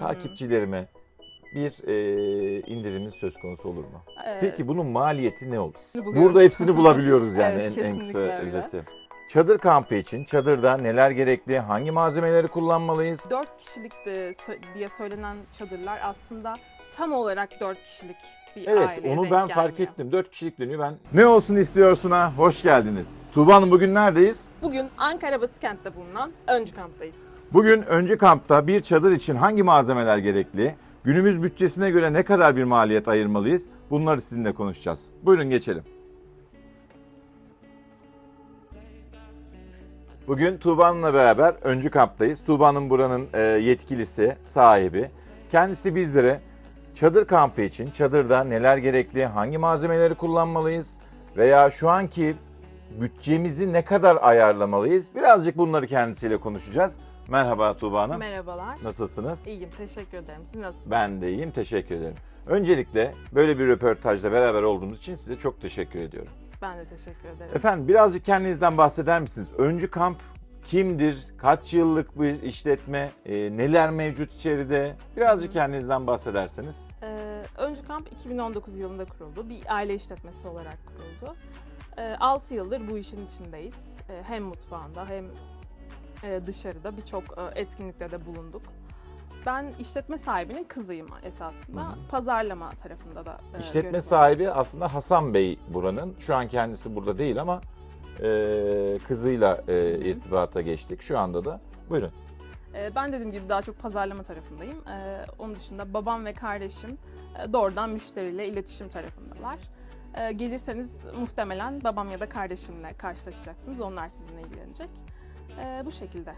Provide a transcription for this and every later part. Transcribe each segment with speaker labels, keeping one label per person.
Speaker 1: takipçilerime bir e, indiriminiz söz konusu olur mu?
Speaker 2: Ee,
Speaker 1: Peki bunun maliyeti ne olur?
Speaker 2: buluyoruz.
Speaker 1: Burada hepsini bulabiliyoruz yani
Speaker 2: Evet,
Speaker 1: en, en kısa
Speaker 2: öyle.
Speaker 1: özeti. Çadır kampı için çadırda neler gerekli, hangi malzemeleri kullanmalıyız?
Speaker 2: 4 kişilik de diye söylenen çadırlar aslında tam olarak 4 kişilik bir
Speaker 1: Evet
Speaker 2: aileye
Speaker 1: onu ben fark
Speaker 2: gelmiyor.
Speaker 1: ettim. 4 kişilik dönüyor ben. Ne olsun istiyorsun ha? Hoş geldiniz. Tuğba Hanım bugün neredeyiz?
Speaker 2: Bugün Ankara Batıkent'te bulunan Öncü Kamp'tayız.
Speaker 1: Bugün öncü kampta bir çadır için hangi malzemeler gerekli? Günümüz bütçesine göre ne kadar bir maliyet ayırmalıyız? Bunları sizinle konuşacağız. Buyurun geçelim. Bugün Tuğba Hanım'la beraber öncü kamptayız. Tuğba Hanım buranın e, yetkilisi, sahibi. Kendisi bizlere çadır kampı için çadırda neler gerekli, hangi malzemeleri kullanmalıyız veya şu anki bütçemizi ne kadar ayarlamalıyız? Birazcık bunları kendisiyle konuşacağız. Merhaba Tuğba Hanım.
Speaker 2: Merhabalar.
Speaker 1: Nasılsınız?
Speaker 2: İyiyim, teşekkür ederim. Siz nasılsınız?
Speaker 1: Ben de iyiyim, teşekkür ederim. Öncelikle böyle bir röportajda beraber olduğumuz için size çok teşekkür ediyorum.
Speaker 2: Ben de teşekkür ederim.
Speaker 1: Efendim birazcık kendinizden bahseder misiniz? Öncü Kamp kimdir? Kaç yıllık bir işletme? Ee, neler mevcut içeride? Birazcık kendinizden bahsederseniz.
Speaker 2: Ee, Öncü Kamp 2019 yılında kuruldu. Bir aile işletmesi olarak kuruldu. Ee, 6 yıldır bu işin içindeyiz. Ee, hem mutfağında hem e, dışarıda birçok e, etkinlikte de bulunduk. Ben işletme sahibinin kızıyım esasında.
Speaker 1: Hı hı.
Speaker 2: Pazarlama tarafında da e,
Speaker 1: İşletme
Speaker 2: görev
Speaker 1: sahibi aslında Hasan Bey buranın. Şu an kendisi burada değil ama e, kızıyla e, irtibata geçtik. Şu anda da. Buyurun.
Speaker 2: Ben dediğim gibi daha çok pazarlama tarafındayım. Onun dışında babam ve kardeşim e, doğrudan müşteriyle iletişim tarafındalar. Gelirseniz muhtemelen babam ya da kardeşimle karşılaşacaksınız. Onlar sizinle ilgilenecek. Ee, Bu şekilde.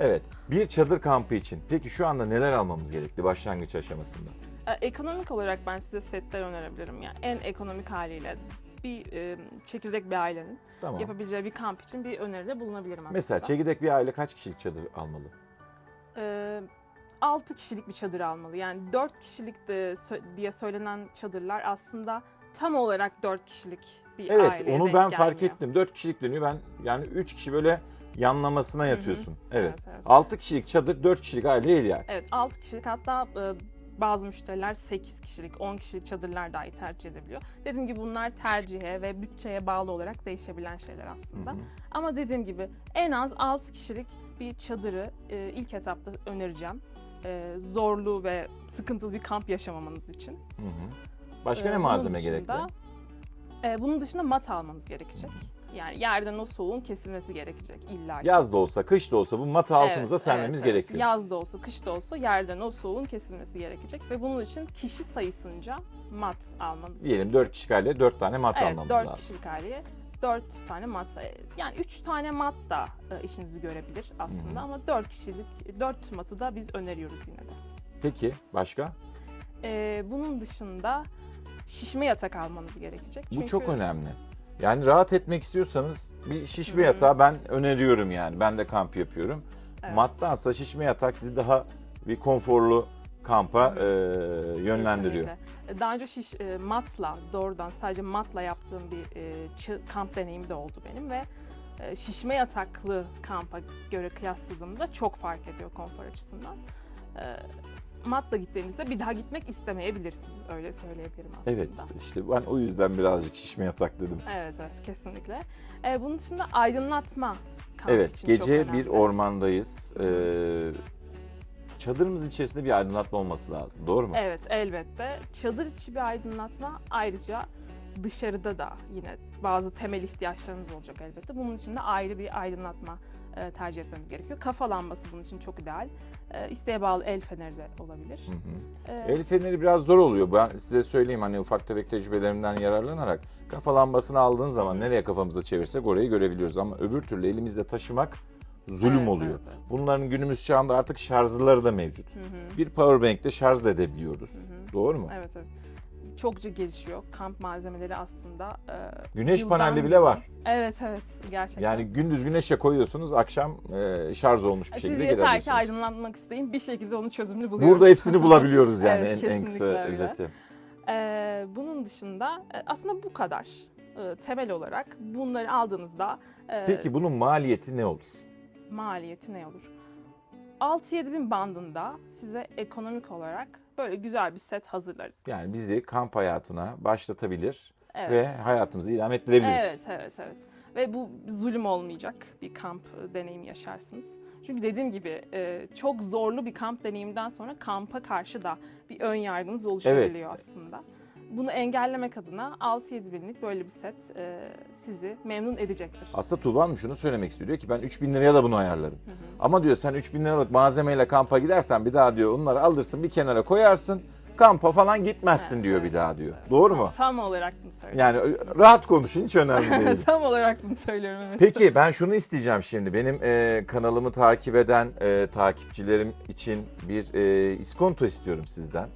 Speaker 1: Evet. Bir çadır kampı için. Peki şu anda neler almamız gerekli başlangıç aşamasında?
Speaker 2: Ee, Ekonomik olarak ben size setler önerebilirim. Yani en ekonomik haliyle bir e, çekirdek bir ailenin
Speaker 1: Tamam.
Speaker 2: yapabileceği bir kamp için bir öneride bulunabilirim aslında.
Speaker 1: Mesela çekirdek bir aile kaç kişilik çadır almalı?
Speaker 2: Ee, 6 kişilik bir çadır almalı. Yani 4 kişilik de sö- diye söylenen çadırlar aslında tam olarak 4 kişilik bir
Speaker 1: Evet
Speaker 2: aileye
Speaker 1: onu
Speaker 2: denk
Speaker 1: ben fark
Speaker 2: gelmiyor.
Speaker 1: ettim. 4 kişilik dönüyor. Ben yani 3 kişi böyle yanlamasına yatıyorsun. Evet.
Speaker 2: Evet, evet.
Speaker 1: 6 kişilik çadır 4 kişilik aile ideal.
Speaker 2: Evet 6 kişilik hatta e, bazı müşteriler 8 kişilik, 10 kişilik çadırlar dahi tercih edebiliyor. Dediğim gibi bunlar tercihe ve bütçeye bağlı olarak değişebilen şeyler aslında.
Speaker 1: Hı hı.
Speaker 2: Ama dediğim gibi en az 6 kişilik bir çadırı e, ilk etapta önereceğim. E, zorlu ve sıkıntılı bir kamp yaşamamanız için.
Speaker 1: Hı hı. Başka
Speaker 2: Ee,
Speaker 1: ne
Speaker 2: bunun
Speaker 1: malzeme
Speaker 2: dışında-
Speaker 1: gerekli?
Speaker 2: e, bunun dışında mat almanız gerekecek. Yani yerden o soğuğun kesilmesi gerekecek illa ki.
Speaker 1: Yaz da olsa, kış da olsa bu matı altımıza sermemiz
Speaker 2: evet, evet.
Speaker 1: gerekiyor.
Speaker 2: Yaz da olsa, kış da olsa yerden o soğuğun kesilmesi gerekecek. Ve bunun için kişi sayısınca mat almanız
Speaker 1: Diyelim 4 kişilik aile 4 tane mat
Speaker 2: Evet,
Speaker 1: almamız
Speaker 2: 4
Speaker 1: lazım.
Speaker 2: kişilik aileye 4 tane mat yani 3 tane mat da e, işinizi görebilir aslında
Speaker 1: hı.
Speaker 2: ama 4 kişilik 4 matı da biz öneriyoruz yine de.
Speaker 1: Peki başka?
Speaker 2: E, bunun dışında şişme yatak almanız gerekecek.
Speaker 1: Bu
Speaker 2: Çünkü-
Speaker 1: çok önemli. Yani rahat etmek istiyorsanız bir şişme yatağı ben öneriyorum yani. Ben de kamp yapıyorum.
Speaker 2: Evet.
Speaker 1: Mattansa şişme yatak sizi daha bir konforlu kampa e, yönlendiriyor.
Speaker 2: Kesinlikle. Daha önce şiş, e, matla doğrudan sadece matla yaptığım bir e, çı- kamp deneyimi de oldu benim ve e, şişme yataklı kampa göre kıyasladığımda çok fark ediyor konfor açısından. E, matla gittiğinizde bir daha gitmek istemeyebilirsiniz öyle söyleyebilirim aslında.
Speaker 1: Evet işte ben o yüzden birazcık şişme yatak dedim.
Speaker 2: Evet evet kesinlikle. E, bunun dışında aydınlatma kamp
Speaker 1: Evet
Speaker 2: için
Speaker 1: gece bir ormandayız. Ee, çadırımızın içerisinde bir aydınlatma olması lazım. Doğru mu?
Speaker 2: Evet elbette. Çadır içi bir aydınlatma ayrıca dışarıda da yine bazı temel ihtiyaçlarımız olacak elbette. Bunun için de ayrı bir aydınlatma e, tercih etmemiz gerekiyor. Kafa lambası bunun için çok ideal. E, isteğe bağlı el feneri de olabilir.
Speaker 1: Hı hı.
Speaker 2: E,
Speaker 1: El feneri biraz zor oluyor. Ben size söyleyeyim hani ufak tefek tecrübelerimden yararlanarak kafa lambasını aldığın zaman nereye kafamızı çevirsek orayı görebiliyoruz ama öbür türlü elimizde taşımak zulüm
Speaker 2: Evet,
Speaker 1: oluyor.
Speaker 2: evet, evet.
Speaker 1: Bunların günümüz çağında artık şarjları da mevcut.
Speaker 2: Hı hı,
Speaker 1: Bir power bank'te şarj edebiliyoruz.
Speaker 2: hı hı.
Speaker 1: Doğru mu?
Speaker 2: Evet evet. Çokça gelişiyor. Kamp malzemeleri aslında. e,
Speaker 1: Güneş
Speaker 2: yıldan
Speaker 1: panelli bile var.
Speaker 2: Evet evet gerçekten.
Speaker 1: Yani gündüz güneşe koyuyorsunuz, akşam e, şarj olmuş bir
Speaker 2: Siz
Speaker 1: şekilde
Speaker 2: yeter ki aydınlatmak isteyin. Bir şekilde onun çözümünü buluyoruz.
Speaker 1: Burada hepsini bulabiliyoruz yani
Speaker 2: Evet,
Speaker 1: en, en kısa
Speaker 2: öyle.
Speaker 1: özeti.
Speaker 2: Ee, bunun dışında e, aslında bu kadar e, temel olarak bunları aldığınızda e,
Speaker 1: Peki bunun maliyeti ne olur?
Speaker 2: maliyeti ne olur? 6-7 bin bandında size ekonomik olarak böyle güzel bir set hazırlarız.
Speaker 1: Yani bizi kamp hayatına başlatabilir
Speaker 2: evet.
Speaker 1: ve hayatımızı idame ettirebiliriz.
Speaker 2: Evet, evet, evet. Ve bu zulüm olmayacak bir kamp deneyimi yaşarsınız. Çünkü dediğim gibi e, çok zorlu bir kamp deneyiminden sonra kampa karşı da bir ön yargınız oluşabiliyor
Speaker 1: Evet.
Speaker 2: aslında. Bunu engellemek adına 6-7 binlik böyle bir set e, sizi memnun edecektir.
Speaker 1: Aslında Tuğba Hanım şunu söylemek istiyor diyor ki ben 3000 liraya da bunu ayarlarım. Ama diyor sen 3000 liralık malzemeyle kampa gidersen bir daha diyor onları alırsın bir kenara koyarsın kampa falan gitmezsin
Speaker 2: Evet,
Speaker 1: diyor
Speaker 2: evet,
Speaker 1: bir daha diyor. Doğru mu?
Speaker 2: Tam olarak bunu söylüyorum.
Speaker 1: Yani rahat konuşun hiç önemli değil.
Speaker 2: Tam olarak bunu söylüyorum evet.
Speaker 1: Peki ben şunu isteyeceğim şimdi. Benim e, kanalımı takip eden e, takipçilerim için bir e, iskonto istiyorum sizden.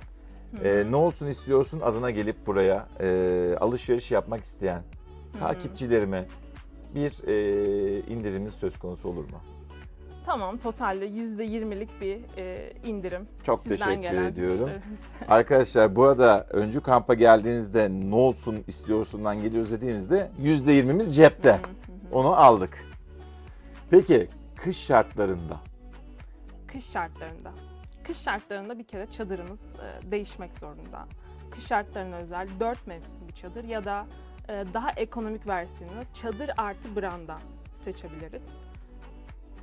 Speaker 1: E, ne olsun istiyorsun adına gelip buraya e, alışveriş yapmak isteyen takipçilerime bir e, indiriminiz söz konusu olur mu?
Speaker 2: Tamam totalde %20'lik bir e, indirim.
Speaker 1: Çok
Speaker 2: sizden
Speaker 1: teşekkür
Speaker 2: gelen
Speaker 1: ediyorum. Arkadaşlar bu arada öncü kampa geldiğinizde ne olsun istiyorsundan geliyoruz dediğinizde %20'miz cepte. Onu aldık. Peki kış şartlarında
Speaker 2: Kış şartlarında. Kış şartlarında bir kere çadırımız e, değişmek zorunda. Kış şartlarına özel 4 mevsim bir çadır ya da e, daha ekonomik versiyonu çadır artı branda seçebiliriz.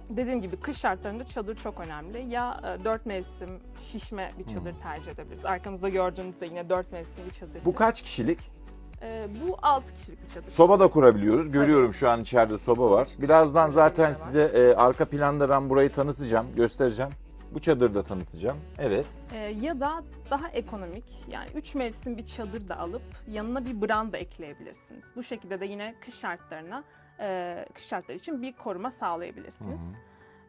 Speaker 2: Dediğim gibi kış şartlarında çadır çok önemli. Ya 4 mevsim şişme bir çadır tercih edebiliriz. Arkamızda gördüğünüzde yine 4 mevsim bir çadır.
Speaker 1: bu kaç kişilik?
Speaker 2: E, bu 6 kişilik bir çadır.
Speaker 1: Soba da kurabiliyoruz.
Speaker 2: Tabii.
Speaker 1: Görüyorum şu an içeride soba
Speaker 2: Soba
Speaker 1: var. Birazdan zaten
Speaker 2: var.
Speaker 1: size e, arka planda ben burayı tanıtacağım, göstereceğim. Bu çadırı da tanıtacağım. Evet.
Speaker 2: Ee, ya da daha ekonomik yani 3 mevsim bir çadır da alıp yanına bir branda ekleyebilirsiniz. Bu şekilde de yine kış şartlarına e, kış şartları için bir koruma sağlayabilirsiniz.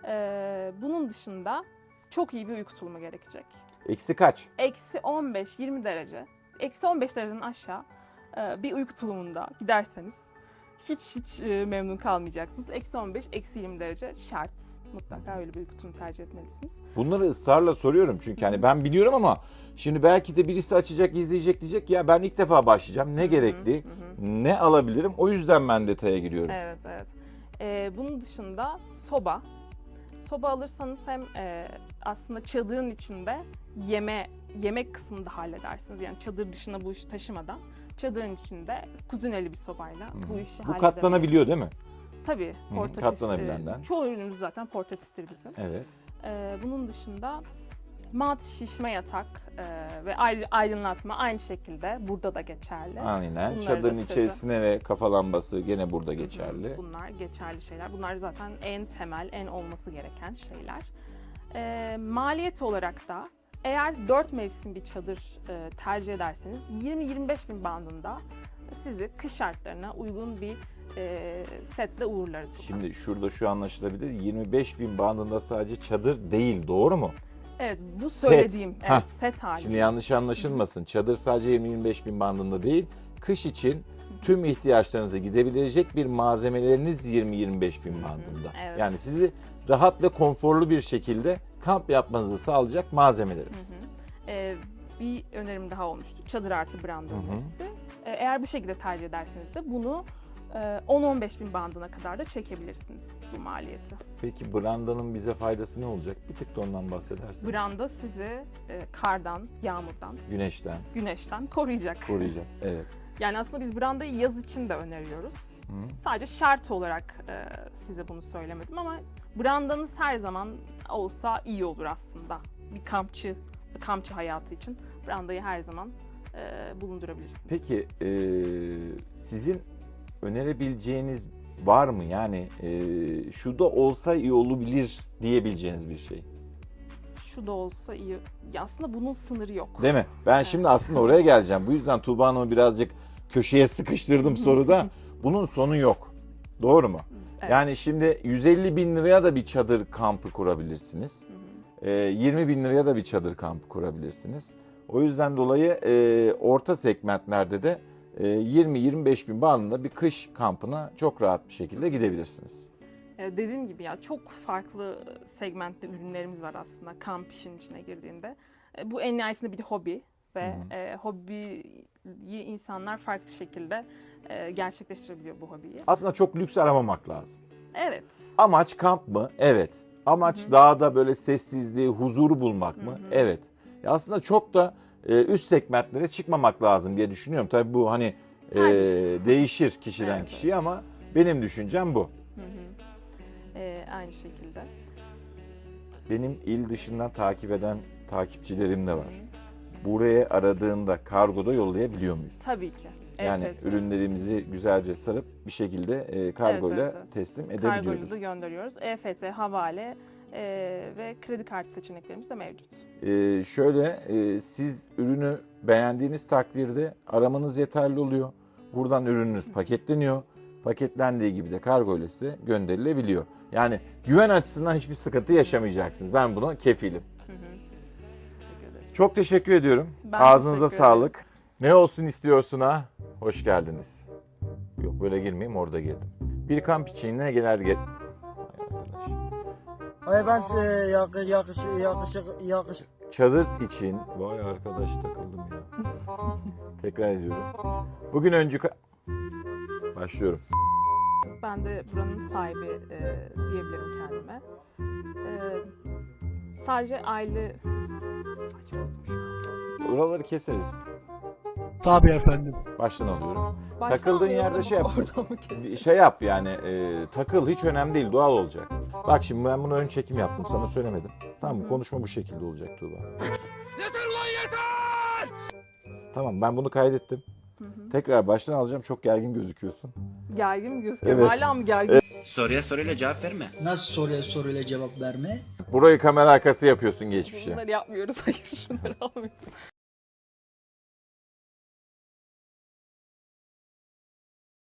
Speaker 2: Ee, bunun dışında çok iyi bir uyku tulumu gerekecek.
Speaker 1: Eksi kaç?
Speaker 2: Eksi 15-20 derece, eksi 15 dereceden aşağı e, bir uyku tulumunda giderseniz hiç hiç e, memnun kalmayacaksınız. Eksi 15, eksi 20 derece şart. Mutlaka öyle bir uyku tercih etmelisiniz.
Speaker 1: Bunları ısrarla soruyorum çünkü hani ben biliyorum ama şimdi belki de birisi açacak, izleyecek diyecek ya ben ilk defa başlayacağım. Ne gerekli? Ne alabilirim? O yüzden ben detaya giriyorum.
Speaker 2: Evet, evet. Ee, bunun dışında soba. Soba alırsanız hem e, aslında çadırın içinde yeme yemek kısmını da halledersiniz. Yani çadır dışına bu işi taşımadan çadırın içinde kuzineli bir sobayla bu işi
Speaker 1: Bu katlanabiliyor değil mi?
Speaker 2: Tabii,
Speaker 1: hı,
Speaker 2: portatif.
Speaker 1: katlanabilenden.
Speaker 2: e, çoğu ürünümüz zaten portatiftir bizim.
Speaker 1: Evet.
Speaker 2: Ee, bunun dışında mat şişme yatak e, ve ayrı, aydınlatma aynı şekilde burada da geçerli.
Speaker 1: Aynen.
Speaker 2: Bunları
Speaker 1: Çadırın içerisine ve kafa lambası gene burada geçerli.
Speaker 2: Bunlar geçerli şeyler. Bunlar zaten en temel, en olması gereken şeyler. Ee, maliyet olarak da eğer 4 mevsim bir çadır e, tercih ederseniz 20-25 bin bandında sizi kış şartlarına uygun bir e, setle uğurlarız. burada.
Speaker 1: Şimdi şurada şu anlaşılabilir. 25 bin bandında sadece çadır değil doğru mu?
Speaker 2: evet bu söylediğim
Speaker 1: Hah.
Speaker 2: evet, set hali.
Speaker 1: Şimdi yanlış anlaşılmasın. Çadır sadece 20-25 bin bandında değil. Kış için tüm ihtiyaçlarınızı gidebilecek bir malzemeleriniz 20-25 bin bandında.
Speaker 2: evet.
Speaker 1: Yani sizi rahat ve konforlu bir şekilde kamp yapmanızı sağlayacak malzemelerimiz.
Speaker 2: Ee, bir önerim daha olmuştu. Çadır artı branda
Speaker 1: Hı hı.
Speaker 2: önerisi. Ee, eğer bu şekilde tercih ederseniz de bunu e, 10-15 bin bandına kadar da çekebilirsiniz bu maliyeti.
Speaker 1: Peki brandanın bize faydası ne olacak? Bir tık da ondan bahsederseniz.
Speaker 2: Branda sizi e, kardan, yağmurdan,
Speaker 1: Güneşten
Speaker 2: güneşten koruyacak.
Speaker 1: koruyacak. Evet.
Speaker 2: Yani aslında biz brandayı yaz için de öneriyoruz.
Speaker 1: Hı.
Speaker 2: Sadece şart olarak e, size bunu söylemedim ama brandanız her zaman olsa iyi olur aslında. Bir kampçı, kampçı hayatı için brandayı her zaman e, bulundurabilirsiniz.
Speaker 1: Peki e, sizin önerebileceğiniz var mı? Yani e, şu da olsa iyi olabilir diyebileceğiniz bir şey.
Speaker 2: Şu da olsa iyi. Ya aslında bunun sınırı yok.
Speaker 1: Değil mi? Ben şimdi aslında oraya geleceğim. Bu yüzden Tuğba Hanım'ı birazcık köşeye sıkıştırdım soruda. Bunun sonu yok. Doğru mu?
Speaker 2: Evet.
Speaker 1: Yani şimdi 150 bin liraya da bir çadır kampı kurabilirsiniz.
Speaker 2: Hı hı.
Speaker 1: Ee, 20 bin liraya da bir çadır kampı kurabilirsiniz. O yüzden dolayı e, orta segmentlerde de e, 20-25 bin bandında bir kış kampına çok rahat bir şekilde gidebilirsiniz.
Speaker 2: E, dediğim gibi ya çok farklı segmentli ürünlerimiz var aslında kamp işin içine girdiğinde. E, bu en nihayetinde bir hobi ve e, hobiyi insanlar farklı şekilde e, gerçekleştirebiliyor bu hobiyi.
Speaker 1: Aslında çok lüks aramamak lazım.
Speaker 2: Evet.
Speaker 1: Amaç kamp mı? Evet. Amaç dağda böyle sessizliği, huzuru bulmak mı? Evet. Ya aslında çok da e, üst segmentlere çıkmamak lazım diye düşünüyorum. Tabii bu hani e, değişir kişiden
Speaker 2: Evet,
Speaker 1: kişiye ama benim düşüncem bu.
Speaker 2: Hı Ee, aynı şekilde.
Speaker 1: Benim il dışından takip eden takipçilerim de var. Buraya aradığında kargoda yollayabiliyor muyuz?
Speaker 2: Tabii ki.
Speaker 1: Yani
Speaker 2: EFT.
Speaker 1: ürünlerimizi güzelce sarıp bir şekilde e, kargoyla
Speaker 2: Evet, evet, evet.
Speaker 1: teslim
Speaker 2: Kargoyla
Speaker 1: edebiliyoruz.
Speaker 2: da gönderiyoruz. EFT, havale e, ve kredi kartı seçeneklerimiz de mevcut.
Speaker 1: Ee, şöyle e, siz ürünü beğendiğiniz takdirde aramanız yeterli oluyor. Buradan ürününüz paketleniyor. Paketlendiği gibi de kargo ile size gönderilebiliyor. Yani güven açısından hiçbir sıkıntı yaşamayacaksınız. Ben buna kefilim.
Speaker 2: Hı hı. Teşekkür ederiz.
Speaker 1: Çok teşekkür ediyorum.
Speaker 2: Ben
Speaker 1: Ağzınıza
Speaker 2: teşekkür
Speaker 1: sağlık. Ne olsun istiyorsun ha? Hoş geldiniz. Yok böyle girmeyeyim orada girdim. Bir kamp için ne gelir ge... Ay
Speaker 3: ben e, yakış yakış yakışık yakış
Speaker 1: Çadır için... Vay arkadaş takıldım ya. Tekrar ediyorum. Bugün öncü... Başlıyorum.
Speaker 2: Ben de buranın sahibi e, diyebilirim kendime. E, sadece aile... Saçmaladım şu an.
Speaker 1: Buraları keseriz.
Speaker 4: Tabii efendim.
Speaker 1: Baştan alıyorum.
Speaker 2: Baştan
Speaker 1: Takıldığın yerde şey yap.
Speaker 2: Oradan mı
Speaker 1: şey yap yani e, takıl hiç önemli değil doğal olacak. Bak şimdi ben bunu ön çekim yaptım sana söylemedim. Tamam mı? Konuşma bu şekilde olacak Tuğba. Yeter lan yeter! Tamam ben bunu kaydettim. Tekrar baştan alacağım çok gergin gözüküyorsun.
Speaker 2: Gergin mi gözüküyor?
Speaker 1: Evet.
Speaker 2: Hala mı gergin?
Speaker 5: Soruya soruyla cevap verme.
Speaker 3: nasıl soruya soruyla cevap verme?
Speaker 1: Burayı kamera arkası yapıyorsun geçmişe.
Speaker 2: Bunları yapmıyoruz. Hayır şunları almıyoruz.